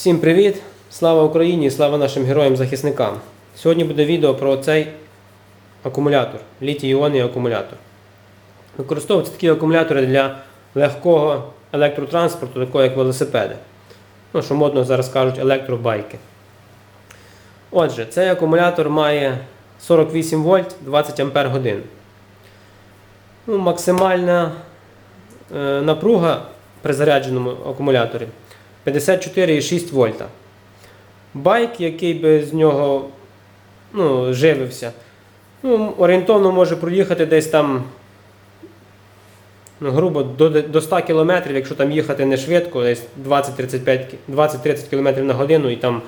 Всім привіт! Слава Україні і слава нашим героям-захисникам! Сьогодні буде відео про цей акумулятор, літій-іонний акумулятор. Використовуються такі акумулятори для легкого електротранспорту, такого як велосипеди. Ну, що модно зараз кажуть, електробайки. Отже, цей акумулятор має 48 вольт 20 ампер годин. Ну, максимальна е, напруга при зарядженому акумуляторі 54,6 вольта. Байк, який би з нього ну, живився, ну, орієнтовно може проїхати десь там, ну, грубо, до, до 100 км, якщо там їхати не швидко, десь 20-35 20-30 км на годину і там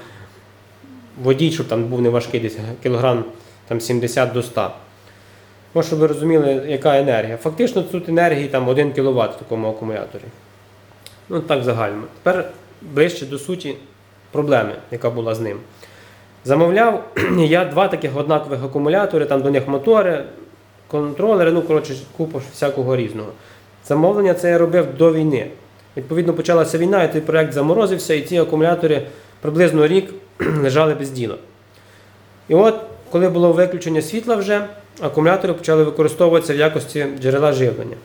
водій, щоб там був не важкий, десь кілограм там 70 до 100. Ось, щоб ви розуміли, яка енергія. Фактично тут енергії там 1 кВт в такому акумуляторі. Ну так загально. Тепер ближче до суті проблеми, яка була з ним. Замовляв я два таких однакових акумулятори, там до них мотори, контролери, ну, коротше, купа всякого різного. Замовлення це я робив до війни. Відповідно, почалася війна, і той проєкт заморозився, і ці акумулятори приблизно рік лежали без діла. І от, коли було виключення світла вже, акумулятори почали використовуватися в якості джерела живлення.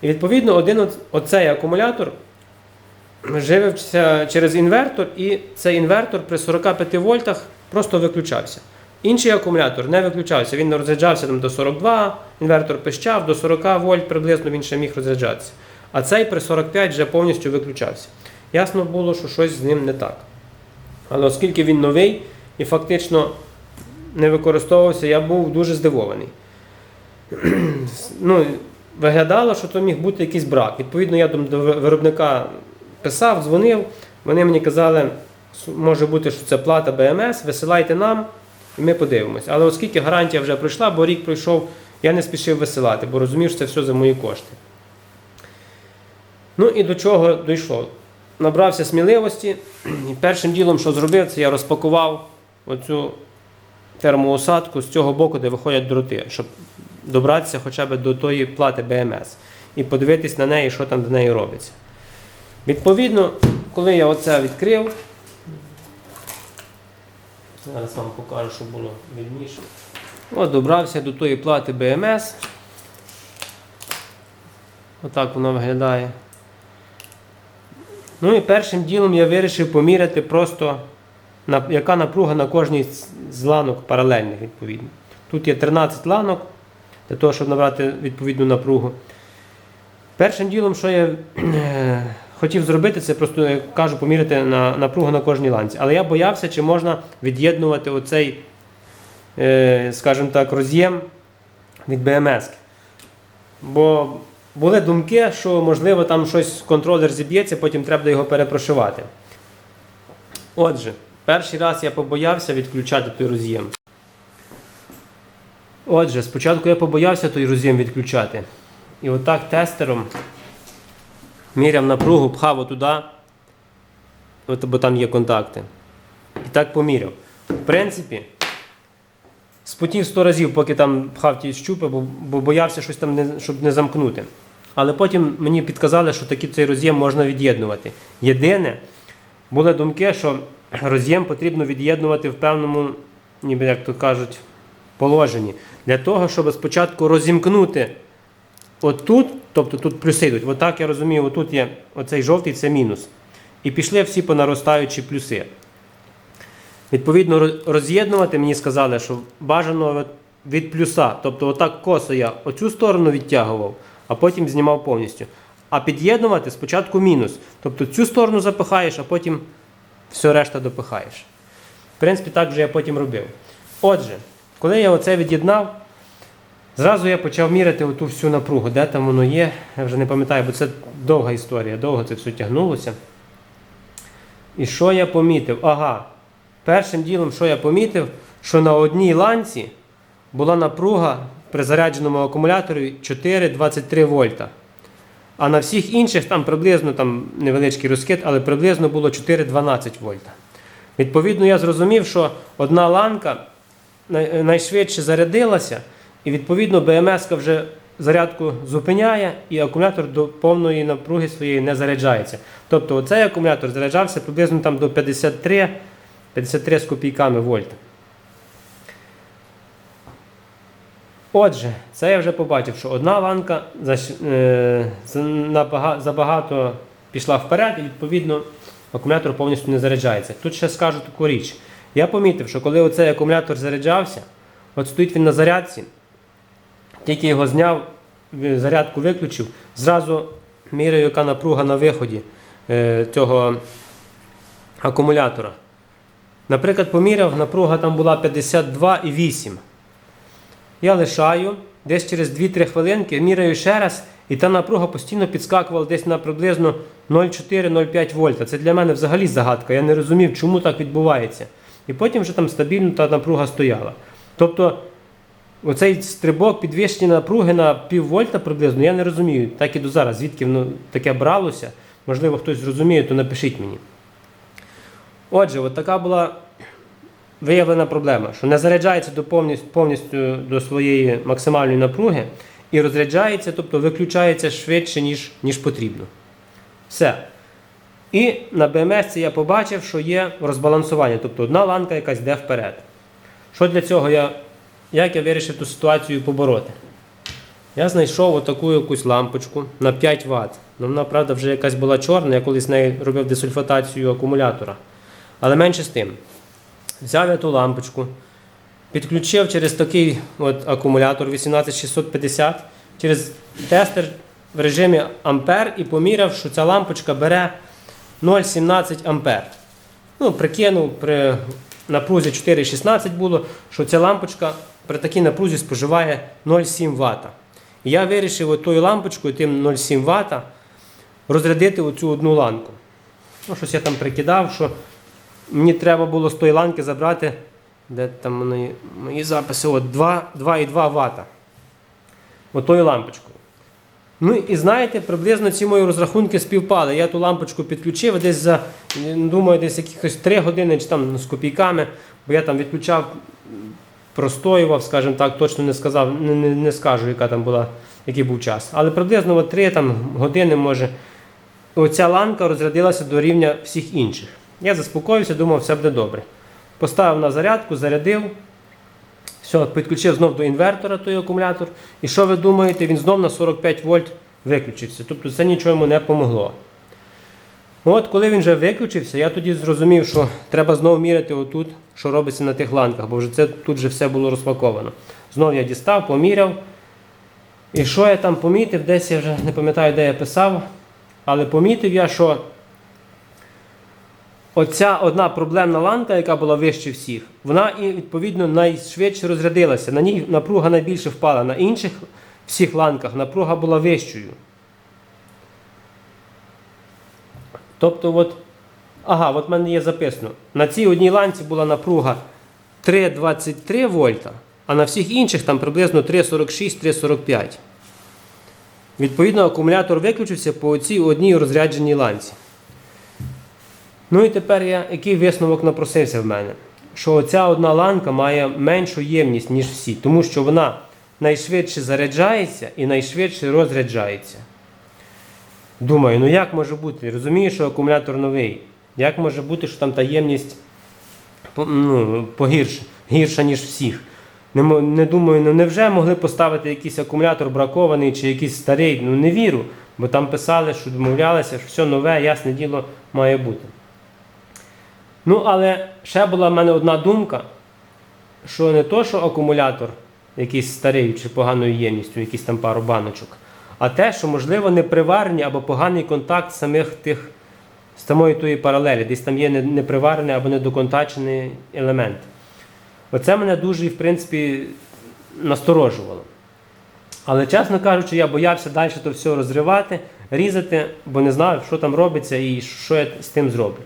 І відповідно один оцей акумулятор живився через інвертор, і цей інвертор при 45 вольтах просто виключався. Інший акумулятор не виключався, він розряджався там до 42, інвертор пищав, до 40 вольт приблизно він ще міг розряджатися. А цей при 45 вже повністю виключався. Ясно було, що щось з ним не так. Але оскільки він новий і фактично не використовувався, я був дуже здивований. ну, виглядало, що то міг бути якийсь брак. Відповідно, я до виробника писав, дзвонив. Вони мені казали, може бути, що це плата БМС, висилайте нам, і ми подивимося. Але оскільки гарантія вже пройшла, бо рік пройшов, я не спішив висилати, бо розумів, що це все за мої кошти. Ну і до чого дійшло? Набрався сміливості, і першим ділом, що зробив, це я розпакував оцю термоусадку з цього боку, де виходять дроти, щоб добратися хоча б до тої плати БМС і подивитись на неї, що там до неї робиться. Відповідно, коли я оце відкрив, зараз вам покажу, щоб було вільніше. От добрався до тої плати БМС. Отак воно виглядає. Ну і першим ділом я вирішив поміряти просто, яка напруга на кожній з- з ланок паралельних, відповідно. Тут є 13 ланок для того, щоб набрати відповідну напругу. Першим ділом, що я е, хотів зробити, це просто, як кажу, поміряти на напругу на кожній ланці. Але я боявся, чи можна від'єднувати оцей, е, скажімо так, роз'єм від БМС. Бо були думки, що можливо там щось контролер зіб'ється, потім треба його перепрошивати. Отже, перший раз я побоявся відключати той роз'єм. Отже, спочатку я побоявся той роз'єм відключати. І отак тестером міряв напругу, пхав отуди, от, бо там є контакти. І так поміряв. В принципі, спотів 100 разів, поки там пхав ті щупи, бо, бо боявся щось там, не, щоб не замкнути. Але потім мені підказали, що таки цей роз'єм можна від'єднувати. Єдине, були думки, що роз'єм потрібно від'єднувати в певному, ніби як то кажуть, положенні. Для того, щоб спочатку розімкнути отут, тобто тут плюси йдуть. Отак я розумію, отут є оцей жовтий це мінус. І пішли всі по наростаючі плюси. Відповідно, роз'єднувати мені сказали, що бажано від плюса. Тобто, отак косо я оцю сторону відтягував, а потім знімав повністю. А під'єднувати спочатку мінус. Тобто цю сторону запихаєш, а потім все решта допихаєш. В принципі, так вже я потім робив. Отже, коли я оце від'єднав, зразу я почав міряти оту всю напругу, де там воно є, я вже не пам'ятаю, бо це довга історія, довго це все тягнулося. І що я помітив? Ага, першим ділом, що я помітив, що на одній ланці була напруга при зарядженому акумуляторі 4,23 вольта. А на всіх інших там приблизно там невеличкий розкид, але приблизно було 4,12 вольта. Відповідно, я зрозумів, що одна ланка найшвидше зарядилася, і відповідно БМС вже зарядку зупиняє і акумулятор до повної напруги своєї не заряджається. Тобто цей акумулятор заряджався приблизно там до 53, 53 з копійками вольт. Отже, це я вже побачив, що одна ланка защ- е, забагато пішла вперед, і відповідно акумулятор повністю не заряджається. Тут ще скажу таку річ. Я помітив, що коли оцей акумулятор заряджався, от стоїть він на зарядці, тільки його зняв, зарядку виключив, зразу міряю, яка напруга на виході е, цього акумулятора. Наприклад, поміряв, напруга там була 52,8. Я лишаю, десь через 2-3 хвилинки міряю ще раз, і та напруга постійно підскакувала десь на приблизно 0,4-0,5 вольта. Це для мене взагалі загадка. Я не розумів, чому так відбувається. І потім вже там стабільно та напруга стояла. Тобто, оцей стрибок підвищення напруги на пів вольта приблизно, я не розумію, так і до зараз, звідки воно таке бралося. Можливо, хтось зрозуміє, то напишіть мені. Отже, от така була виявлена проблема, що не заряджається до повністю, повністю до своєї максимальної напруги і розряджається, тобто виключається швидше, ніж, ніж потрібно. Все. І на BMS я побачив, що є розбалансування, тобто одна ланка якась йде вперед. Що для цього я, як я вирішив ту ситуацію побороти? Я знайшов отаку якусь лампочку на 5 Вт. Ну, вона, правда, вже якась була чорна, я колись нею робив десульфатацію акумулятора. Але менше з тим. Взяв я ту лампочку, підключив через такий от акумулятор 18650 через тестер в режимі Ампер і поміряв, що ця лампочка бере 0,17 Ампер. Ну, прикинув при напрузі 4,16 було, що ця лампочка при такій напрузі споживає 0,7 Вт. І я вирішив отою лампочкою, тим 0,7 Вт, розрядити оцю одну ланку. Ну, щось я там прикидав, що мені треба було з тої ланки забрати, де там мої, мої записи, от 2,2 Вт. Отою лампочкою. Ну і знаєте, приблизно ці мої розрахунки співпали. Я ту лампочку підключив десь за, думаю, десь якихось 3 години чи там ну, з копійками, бо я там відключав, простоював, скажімо так, точно не сказав, не, не, не скажу, яка там була, який був час. Але приблизно 3 там, години, може, оця ланка розрядилася до рівня всіх інших. Я заспокоївся, думав, все буде добре. Поставив на зарядку, зарядив. Все, підключив знов до інвертора той акумулятор. І що ви думаєте, він знов на 45 вольт виключився. Тобто це нічого йому не помогло. От коли він вже виключився, я тоді зрозумів, що треба знову міряти отут, що робиться на тих ланках, бо вже це тут вже все було розпаковано. Знов я дістав, поміряв. І що я там помітив, десь я вже не пам'ятаю, де я писав, але помітив я, що оця одна проблемна ланка, яка була вище всіх, вона і відповідно найшвидше розрядилася. На ній напруга найбільше впала. На інших всіх ланках напруга була вищою. Тобто, от, ага, от в мене є записано. На цій одній ланці була напруга 3,23 вольта, а на всіх інших там приблизно 3,46-3,45. Відповідно, акумулятор виключився по цій одній розрядженій ланці. Ну і тепер я, який висновок напросився в мене? Що оця одна ланка має меншу ємність, ніж всі, тому що вона найшвидше заряджається і найшвидше розряджається. Думаю, ну як може бути? Розумію, що акумулятор новий. Як може бути, що там та ємність ну, погірша, гірша, ніж всіх? Не, не думаю, ну невже могли поставити якийсь акумулятор бракований чи якийсь старий? Ну не вірю, бо там писали, що домовлялися, що все нове, ясне діло має бути. Ну, але ще була в мене одна думка, що не то, що акумулятор якийсь старий чи поганою ємністю, якісь там пару баночок, а те, що, можливо, неприварений або поганий контакт самих тих, з самої тої паралелі, десь там є неприварений або недоконтачений елемент. Оце мене дуже, в принципі, насторожувало. Але, чесно кажучи, я боявся далі то все розривати, різати, бо не знав, що там робиться і що я з тим зроблю.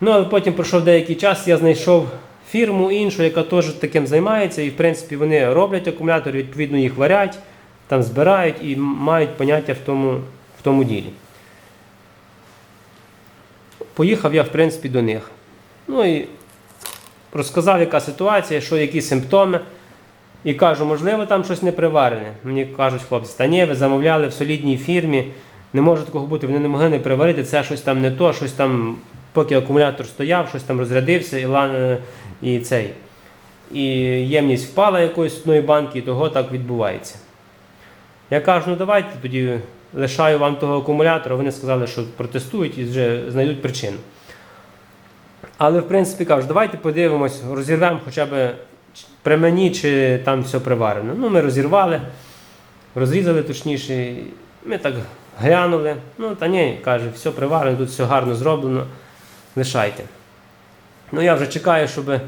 Ну, але потім пройшов деякий час, я знайшов фірму іншу, яка теж таким займається, і в принципі вони роблять акумулятори, відповідно їх варять, там збирають і мають поняття в тому, в тому ділі. Поїхав я, в принципі, до них. Ну і розказав, яка ситуація, що які симптоми. І кажу, можливо, там щось не приварене. Мені кажуть хлопці, та ні, ви замовляли в солідній фірмі, не може такого бути, вони не могли не приварити, це щось там не то, щось там, поки акумулятор стояв, щось там розрядився, і, лан- е, і цей. І ємність впала якоїсь одної банки, і того так відбувається. Я кажу, ну давайте тоді лишаю вам того акумулятора. Вони сказали, що протестують і вже знайдуть причину. Але в принципі кажу, давайте подивимось, розірвемо хоча б при мені, чи там все приварено. Ну, ми розірвали, розрізали точніше. Ми так глянули. Ну, та ні, каже, все приварено, тут все гарно зроблено. Лишайте. Ну, я вже чекаю, щоб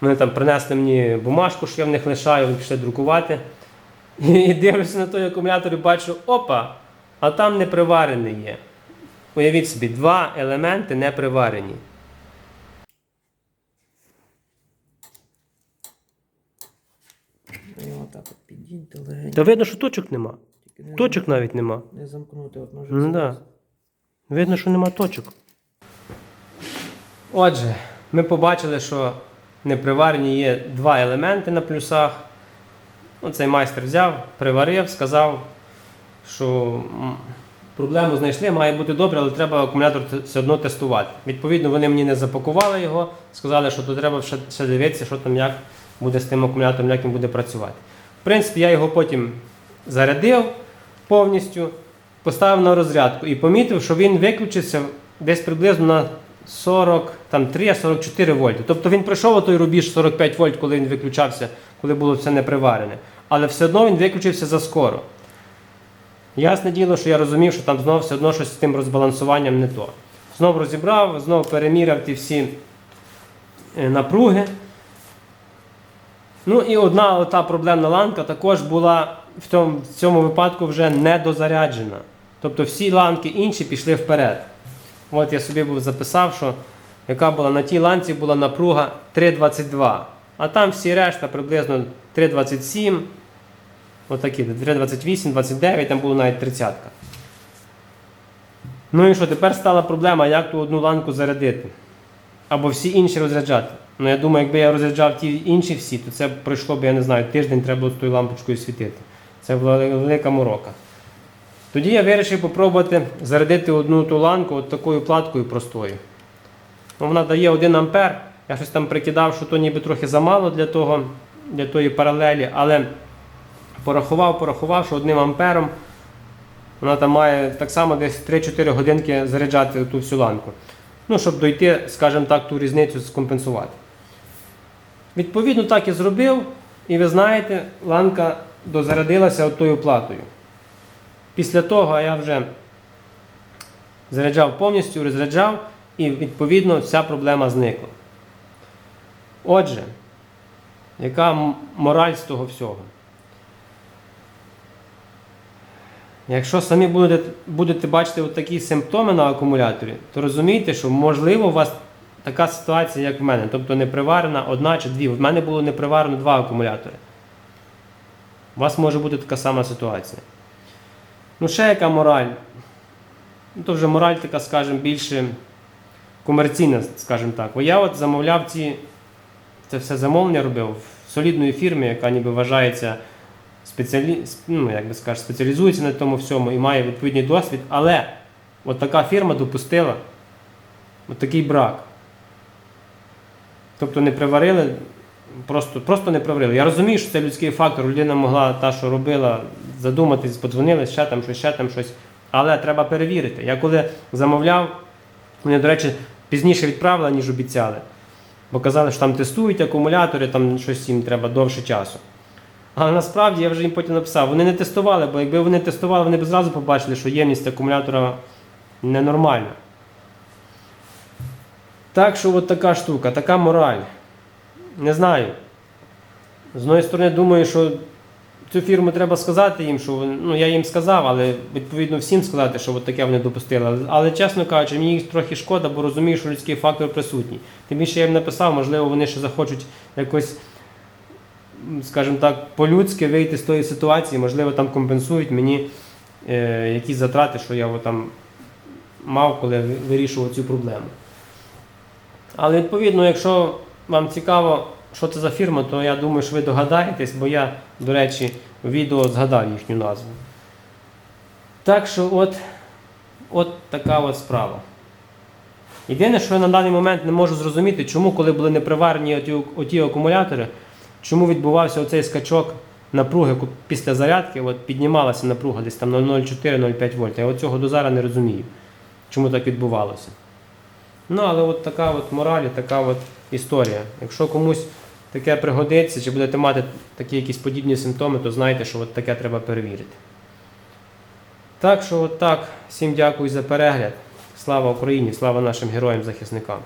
вони там принесли мені бумажку, що я в них лишаю, вони пішли друкувати. І дивлюся на той акумулятор і бачу, опа, а там не приварений є. Уявіть собі, два елементи не приварені. Легенько. Та видно, що точок нема. Не, Точок навіть нема. не замкнути, от може Ну да. Видно, що нема точок. Отже, ми побачили, що неприварені є два елементи на плюсах. Оцей майстер взяв, приварив, сказав, що проблему знайшли, має бути добре, але треба акумулятор все одно тестувати. Відповідно, вони мені не запакували його, сказали, що тут треба ще, ще дивитися, що там як буде з тим акумулятором, як він буде працювати. В принципі, я його потім зарядив повністю, поставив на розрядку і помітив, що він виключився десь приблизно на 43-44 вольти. Тобто він пройшов той рубіж 45 вольт, коли він виключався, коли було все неприварене. Але все одно він виключився заскоро. Ясне діло, що я розумів, що там знову все одно щось з тим розбалансуванням не то. Знову розібрав, знову переміряв ті всі е, напруги. Ну і одна ота проблемна ланка також була в цьому, в цьому випадку вже недозаряджена. Тобто всі ланки інші пішли вперед. От я собі був записав, що яка була на тій ланці була напруга 3,22. А там всі решта приблизно 3,27. Отакі, 3,28, 29, там було навіть 30. Ну і що, тепер стала проблема, як ту одну ланку зарядити. Або всі інші розряджати. Ну я думаю, якби я розряджав ті інші всі, то це пройшло б, я не знаю, тиждень треба було з тою лампочкою світити. Це була велика морока. Тоді я вирішив спробувати зарядити одну ту ланку от такою платкою простою. Ну, вона дає 1 ампер. Я щось там прикидав, що то ніби трохи замало для, того, для тої паралелі, але порахував, порахував, що 1 ампером вона там має так само десь 3-4 годинки заряджати ту всю ланку. Ну, щоб дойти, скажімо так, ту різницю скомпенсувати. Відповідно, так і зробив, і ви знаєте, ланка дозарядилася тою платою. Після того я вже заряджав повністю, розряджав, і відповідно вся проблема зникла. Отже, яка мораль з того всього? Якщо самі будете, будете бачити такі симптоми на акумуляторі, то розумійте, що можливо у вас така ситуація, як в мене. Тобто не приварена одна чи дві. В мене було не приварено два акумулятори. У вас може бути така сама ситуація. Ну, ще яка мораль? Ну, то вже мораль така, скажімо, більше комерційна, скажімо так. Бо я от замовляв ці, це все замовлення робив в солідної фірмі, яка ніби вважається спеціалі... ну, як би скажеш, спеціалізується на тому всьому і має відповідний досвід. Але от така фірма допустила от такий брак. Тобто не приварили, просто, просто не приварили. Я розумію, що це людський фактор. Людина могла та, що робила, задуматись, подзвонили, ще там щось, ще там щось. Але треба перевірити. Я коли замовляв, вони, до речі, пізніше відправили, ніж обіцяли. Бо казали, що там тестують акумулятори, там щось їм треба довше часу. Але насправді я вже їм потім написав, вони не тестували, бо якби вони тестували, вони б зразу побачили, що ємність акумулятора ненормальна. Так що от така штука, така мораль. Не знаю. З одної сторони, думаю, що цю фірму треба сказати їм, що ну я їм сказав, але відповідно всім сказати, що от таке вони допустили. Але, чесно кажучи, мені їх трохи шкода, бо розумію, що людський фактор присутній. Тим більше я їм написав, можливо, вони ще захочуть якось, скажімо так, по-людськи вийти з тої ситуації, можливо, там компенсують мені е, якісь затрати, що я там мав, коли вирішував цю проблему. Але відповідно, якщо вам цікаво що це за фірма, то я думаю, що ви догадаєтесь, бо я, до речі, в відео згадав їхню назву. Так що от, от така от справа. Єдине, що я на даний момент не можу зрозуміти, чому, коли були неприварені оті, оті акумулятори, чому відбувався оцей скачок напруги після зарядки, от піднімалася напруга десь там на 0,4-0,5 вольт. Я цього до зараз не розумію, чому так відбувалося. Ну, але от така от мораль, така от історія. Якщо комусь таке пригодиться, чи будете мати такі якісь подібні симптоми, то знайте, що от таке треба перевірити. Так що, от так. Всім дякую за перегляд. Слава Україні, слава нашим героям-захисникам.